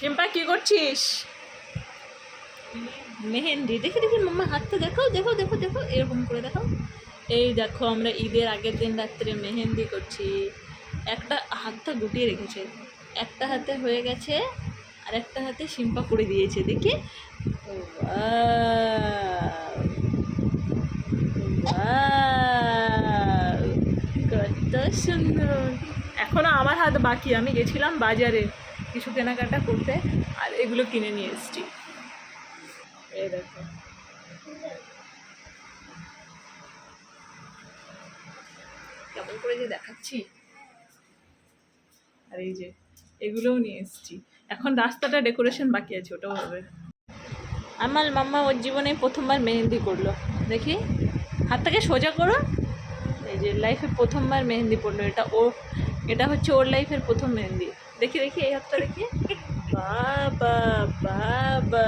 চিম্পা কি করছিস? মেহেন্দি দেখে দেখি মাম্মা হাতটা দেখাও দেখো দেখো দেখো এরকম করে দেখাও। এই দেখো আমরা ঈদের আগের দিন রাত্রে মেহেন্দি করছি। একটা হাতটা গুটিয়ে রেখেছে। একটা হাতে হয়ে গেছে আর একটা হাতে শিম্পা করে দিয়েছে দেখি! কত সুন্দর। এখনও আমার হাত বাকি আমি গেছিলাম বাজারে। কিছু কেনাকাটা করতে, আর এগুলো কিনে নিয়ে এসছি। এই দেখো। কেমন করে যে দেখাচ্ছি? আর এই যে, এগুলোও নিয়ে এসেছি। এখন রাস্তাটা ডেকোরেশন বাকি আছে, ওটাও হবে। আমার মাম্মা ওর জীবনে প্রথমবার মেহেন্দি করল। দেখি, হাতটাকে সোজা করো। এই যে লাইফে প্রথমবার মেহেন্দি পড়ল এটা ও, এটা হচ্ছে ওর লাইফের প্রথম মেহেন্দি। দেখি দেখি এই হাতটা দেখি। বাবা বাবা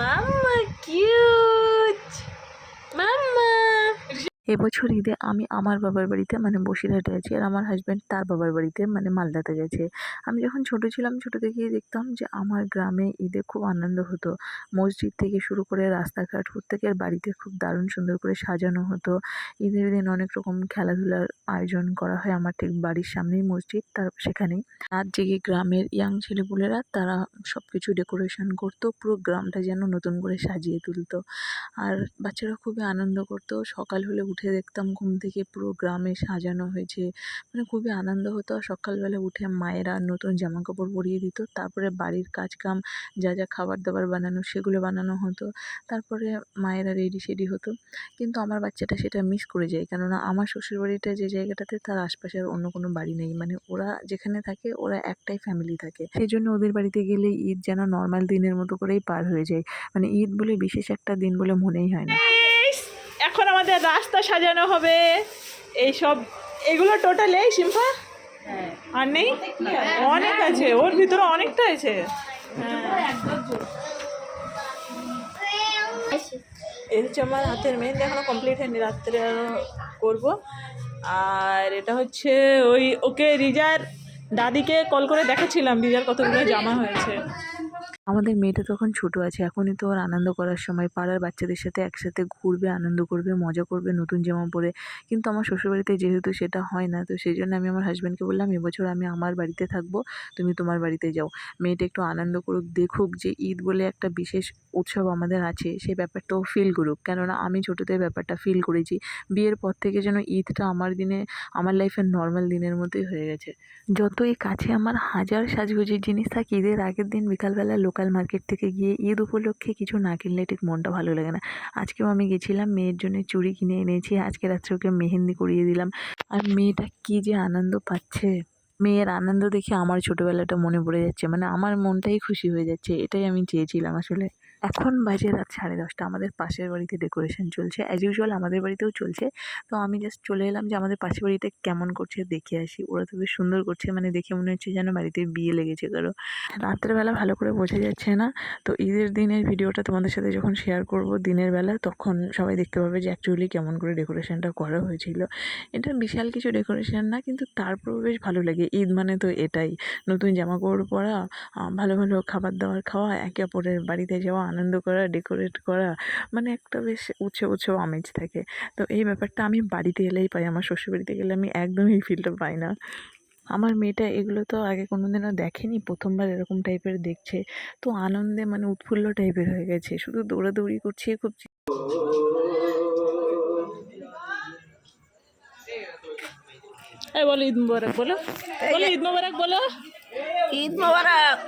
মামা কিউট মাম্মা এবছর ঈদে আমি আমার বাবার বাড়িতে মানে বসিরহাটে আছি আর আমার হাজব্যান্ড তার বাবার বাড়িতে মানে মালদাতে গেছে। আমি যখন ছোট ছিলাম, ছোট থেকেই দেখতাম যে আমার গ্রামে ঈদে খুব আনন্দ হতো। মসজিদ থেকে শুরু করে রাস্তাঘাট প্রত্যেকের বাড়িতে খুব দারুণ সুন্দর করে সাজানো হতো। ঈদের দিন অনেক রকম খেলাধুলার আয়োজন করা হয় আমার ঠিক বাড়ির সামনেই মসজিদ, তার সেখানেই। রাত জেগে গ্রামের ইয়াং ছেলেপুলেরা তারা সব কিছু ডেকোরেশন করতো, পুরো গ্রামটা যেন নতুন করে সাজিয়ে তুলতো। আর বাচ্চারা খুবই আনন্দ করতো, সকাল হলে উঠে দেখতাম ঘুম থেকে পুরো গ্রামে সাজানো হয়েছে। মানে খুবই আনন্দ হতো। আর সকালবেলা উঠে মায়েরা নতুন জামা কাপড় পরিয়ে দিত। তারপরে বাড়ির কাজকাম, যা যা খাবার দাবার বানানো, সেগুলো বানানো হতো। তারপরে মায়েরা রেডি সেডি হতো। কিন্তু আমার বাচ্চাটা সেটা মিস করে যায়। কেননা আমার শ্বশুরবাড়িটা যে জায়গাটাতে, তার আশপাশের অন্য কোনো বাড়ি নেই। মানে ওরা যেখানে থাকে, ওরা একটাই ফ্যামিলি থাকে। সেই জন্য ওদের বাড়িতে গেলে ঈদ যেন নর্মাল দিনের মতো করেই পার হয়ে যায়। মানে ঈদ বলে বিশেষ একটা দিন বলে মনেই হয় না। এখন আমাদের রাস্তা সাজানো হবে। এই সব এগুলো টোটাল এই সিম্পা আর নেই? অনেক আছে ওর ভিতরে অনেকটা আছে। হ্যাঁ। এই হচ্ছে আমার হাতের মেহেন্দি এখনও কমপ্লিট হয়নি রাত্রে আরও করব। আর এটা হচ্ছে ওই ওকে রিজার দাদিকে কল করে দেখাচ্ছিলাম রিজার কতগুলো জামা হয়েছে। আমাদের মেয়েটা তখন ছোট আছে, এখনই তো ওর আনন্দ করার সময়। পাড়ার বাচ্চাদের সাথে একসাথে ঘুরবে, আনন্দ করবে, মজা করবে, নতুন জামা পরে। কিন্তু আমার শ্বশুরবাড়িতে যেহেতু সেটা হয় না, তো সেই জন্য আমি আমার হাজব্যান্ডকে বললাম, এবছর আমি আমার বাড়িতে থাকব, তুমি তোমার বাড়িতে যাও। মেয়েটা একটু আনন্দ করুক, দেখুক যে ঈদ বলে একটা বিশেষ উৎসব আমাদের আছে, সেই ব্যাপারটাও ফিল করুক। কেননা আমি ছোটোতে ব্যাপারটা ফিল করেছি। বিয়ের পর থেকে যেন ঈদটা আমার দিনে, আমার লাইফের নর্মাল দিনের মতোই হয়ে গেছে। যতই কাছে আমার হাজার সাজগোজের জিনিস থাকে, ঈদের আগের দিন বিকালবেলা লোকাল মার্কেট থেকে গিয়ে ঈদ উপলক্ষে কিছু না কিনলে ঠিক মনটা ভালো লাগে না। আজকেও আমি গেছিলাম, মেয়ের জন্য চুড়ি কিনে এনেছি, আজকে রাত্রে ওকে মেহেন্দি করিয়ে দিলাম। আর মেয়েটা কী যে আনন্দ পাচ্ছে। মেয়ের আনন্দ দেখে আমার ছোটোবেলাটা মনে পড়ে যাচ্ছে মানে আমার মনটাই খুশি হয়ে যাচ্ছে, এটাই আমি চেয়েছিলাম আসলে। এখন বাজে রাত সাড়ে দশটা। আমাদের পাশের বাড়িতে ডেকোরেশন চলছে। অ্যাজ ইউজুয়াল আমাদের বাড়িতেও চলছে। তো আমি জাস্ট চলে এলাম যে আমাদের পাশের বাড়িতে কেমন করছে দেখে আসি। ওরা তো বেশ সুন্দর করছে মানে দেখে মনে হচ্ছে যেন বাড়িতে বিয়ে লেগেছে কারও। রাত্রেবেলা ভালো করে বোঝা যাচ্ছে না। তো ঈদের দিনের ভিডিওটা তোমাদের সাথে যখন শেয়ার করব দিনের বেলা, তখন সবাই দেখতে পাবে যে অ্যাকচুয়ালি কেমন করে ডেকোরেশনটা করা হয়েছিল। এটা বিশাল কিছু ডেকোরেশন না, কিন্তু তারপরেও বেশ ভালো লাগে। ঈদ মানে তো এটাই। নতুন জামা কাপড় পরা ভালো ভালো খাবার দাবার খাওয়া, একে অপরের বাড়িতে যাওয়া আনন্দ করা ডেকোরেট করা মানে একটা বেশ উৎসব উৎসব আমেজ থাকে। তো এই ব্যাপারটা আমি বাড়িতে এলেই পাই আমার শ্বশুরবাড়িতে গেলে আমি একদমই এই ফিলটা পাই না। আমার মেয়েটা এগুলো তো আগে কোনো দিনও দেখেনি প্রথমবার এরকম টাইপের দেখছে। তো আনন্দে মানে উৎফুল্ল টাইপের হয়ে গেছে। শুধু দৌড়াদৌড়ি করছে খুব এই বলো ঈদ মুবারক বলো। বলো ঈদ মুবারক বলো। ঈদ মোবারক।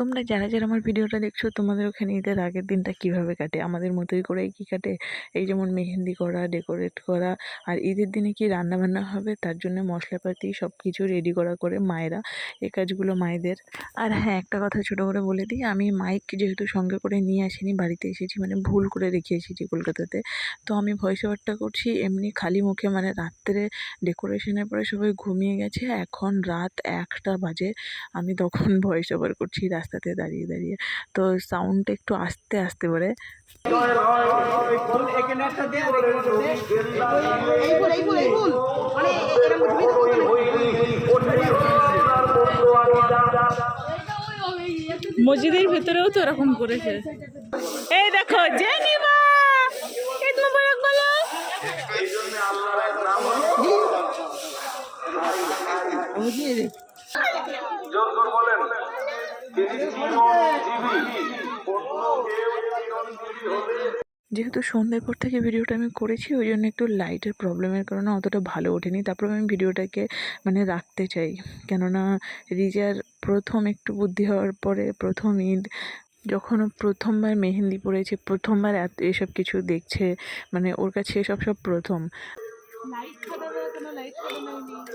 তোমরা যারা যারা আমার ভিডিওটা দেখছ, তোমাদের ওখানে ঈদের আগের দিনটা কীভাবে কাটে? আমাদের মতোই করে কি কাটে? এই যেমন মেহেন্দি করা ডেকোরেট করা, আর ঈদের দিনে কি রান্না বান্না হবে? তার জন্য মশলাপাতি সব কিছু রেডি করা করে মায়েরা এই কাজগুলো মায়েদের। আর হ্যাঁ একটা কথা ছোটো করে বলে দিই, আমি মাইক যেহেতু সঙ্গে করে নিয়ে আসিনি, বাড়িতে এসেছি মানে ভুল করে রেখে এসেছি কলকাতাতে। তো আমি ভয়েস ওভারটা করছি, এমনি খালি মুখে মানে রাত্রে ডেকোরেশনের পরে সবাই ঘুমিয়ে গেছে। এখন রাত রাত একটা বাজে, আমি তখন ভয়েস ওভার করছি রাস্তাতে দাঁড়িয়ে দাঁড়িয়ে। তো সাউন্ডটা একটু আস্তে আস্তে করে। মসজিদের ভেতরেও তো এরকম করেছে। এই দেখো, জেনিমা জোর বলেন তিনি চিরঞ্জীবী অন্য কেউ চিরঞ্জীবী হলে যেহেতু সন্ধ্যের পর থেকে ভিডিওটা আমি করেছি ওই জন্য একটু লাইটের প্রবলেমের কারণে অতটা ভালো ওঠেনি। তারপর আমি ভিডিওটাকে মানে রাখতে চাই। কেননা রিজার প্রথম একটু বুদ্ধি হওয়ার পরে প্রথম ঈদ যখন প্রথমবার মেহেন্দি পড়েছে প্রথমবার এত এসব কিছু দেখছে মানে ওর কাছে এসব সব প্রথম।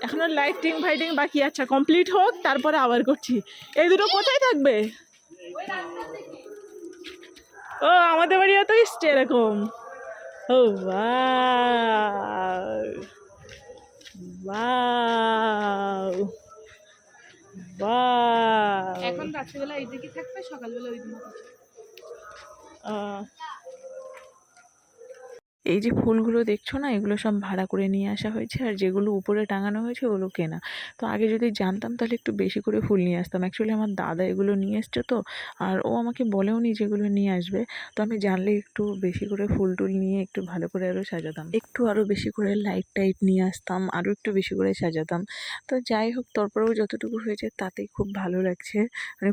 এখনও লাইটিং ফাইটিং বাকি আচ্ছা কমপ্লিট হোক তারপরে আবার করছি। এই দুটো কোথায় থাকবে? ও আমাদের বাড়িও তো ইস্টে এরকম। ও এখন রাত্রিবেলা এইদিকে থাকবে সকালবেলা ওই দিকে এই যে ফুলগুলো দেখছ না, এগুলো সব ভাড়া করে নিয়ে আসা হয়েছে আর যেগুলো উপরে টাঙানো হয়েছে ওগুলো কেনা। তো আগে যদি জানতাম তাহলে একটু বেশি করে ফুল নিয়ে আসতাম। অ্যাকচুয়ালি আমার দাদা এগুলো নিয়ে এসছে তো, আর ও আমাকে বলেও নি যেগুলো নিয়ে আসবে। তো আমি জানলে একটু বেশি করে ফুল টুল নিয়ে একটু ভালো করে আরও সাজাতাম। একটু আরও বেশি করে লাইট টাইট নিয়ে আসতাম আরও একটু বেশি করে সাজাতাম। তো যাই হোক, তারপরেও যতটুকু হয়েছে তাতেই খুব ভালো লাগছে। মানে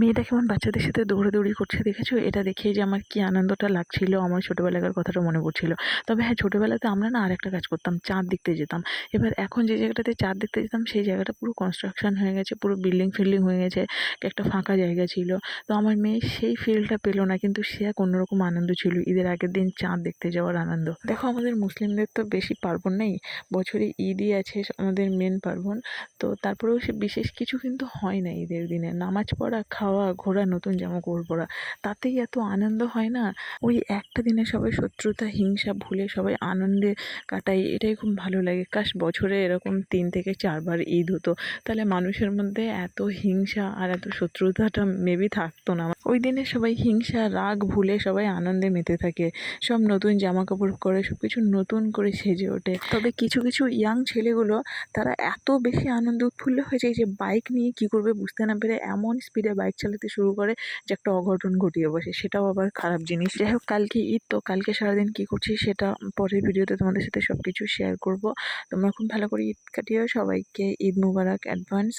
মেয়েটা কেমন বাচ্চাদের সাথে দৌড়াদৌড়ি করছে দেখেছ? এটা দেখেই যে আমার কি আনন্দটা লাগছিল, আমার ছোটোবেলাকার কথাটা মনে পড়ছিল। তবে হ্যাঁ ছোটোবেলাতে আমরা না আরেকটা কাজ করতাম, চাঁদ দেখতে যেতাম। এবার এখন যে জায়গাটাতে চাঁদ দেখতে যেতাম, সেই জায়গাটা পুরো কনস্ট্রাকশন হয়ে গেছে, পুরো বিল্ডিং ফিল্ডিং হয়ে গেছে, একটা ফাঁকা জায়গা ছিল। তো আমার মেয়ে সেই ফিলটা পেল না, কিন্তু সে এক অন্যরকম আনন্দ ছিল। ঈদের আগের দিন চাঁদ দেখতে যাওয়ার আনন্দ। দেখো, আমাদের মুসলিমদের তো বেশি পার্বণ নেই, বছরে ঈদই আছে আমাদের মেন পার্বণ। তো তারপরেও সে বিশেষ কিছু কিন্তু হয় না ঈদের দিনে। নামাজ পড়া খাওয়া, ঘোরা, নতুন জামা কাপড় পরা তাতেই এত আনন্দ হয় না? ওই একটা দিনে সবাই শত্রুতা, হিংসা, ভুলে সবাই আনন্দে কাটাই, এটাই খুব ভালো লাগে। কাশ, বছরে এরকম তিন থেকে চারবার ঈদ হতো, তাহলে মানুষের মধ্যে এত হিংসা আর এত শত্রুতাটা মেবি থাকতো না। ওই দিনে সবাই হিংসা, রাগ, ভুলে সবাই আনন্দে মেতে থাকে। সব নতুন জামা কাপড় করে সব কিছু নতুন করে সেজে ওঠে। তবে কিছু কিছু ইয়াং ছেলেগুলো, তারা এত বেশি আনন্দ উৎফুল্ল হয়ে যায় যে বাইক নিয়ে কী করবে বুঝতে না পেরে এমন স্পিডে বাইক চালাতে শুরু করে যে একটা অঘটন ঘটিয়ে বসে। সেটাও আবার খারাপ জিনিস। যাই হোক, কালকে ঈদ, তো কালকে সারাদিন কী করছি সেটা পরের ভিডিওতে তোমাদের সাথে সব কিছু শেয়ার করব। তোমরা খুব ভালো করে ঈদ কাটিয়েও সবাইকে ঈদ মুবারক অ্যাডভান্স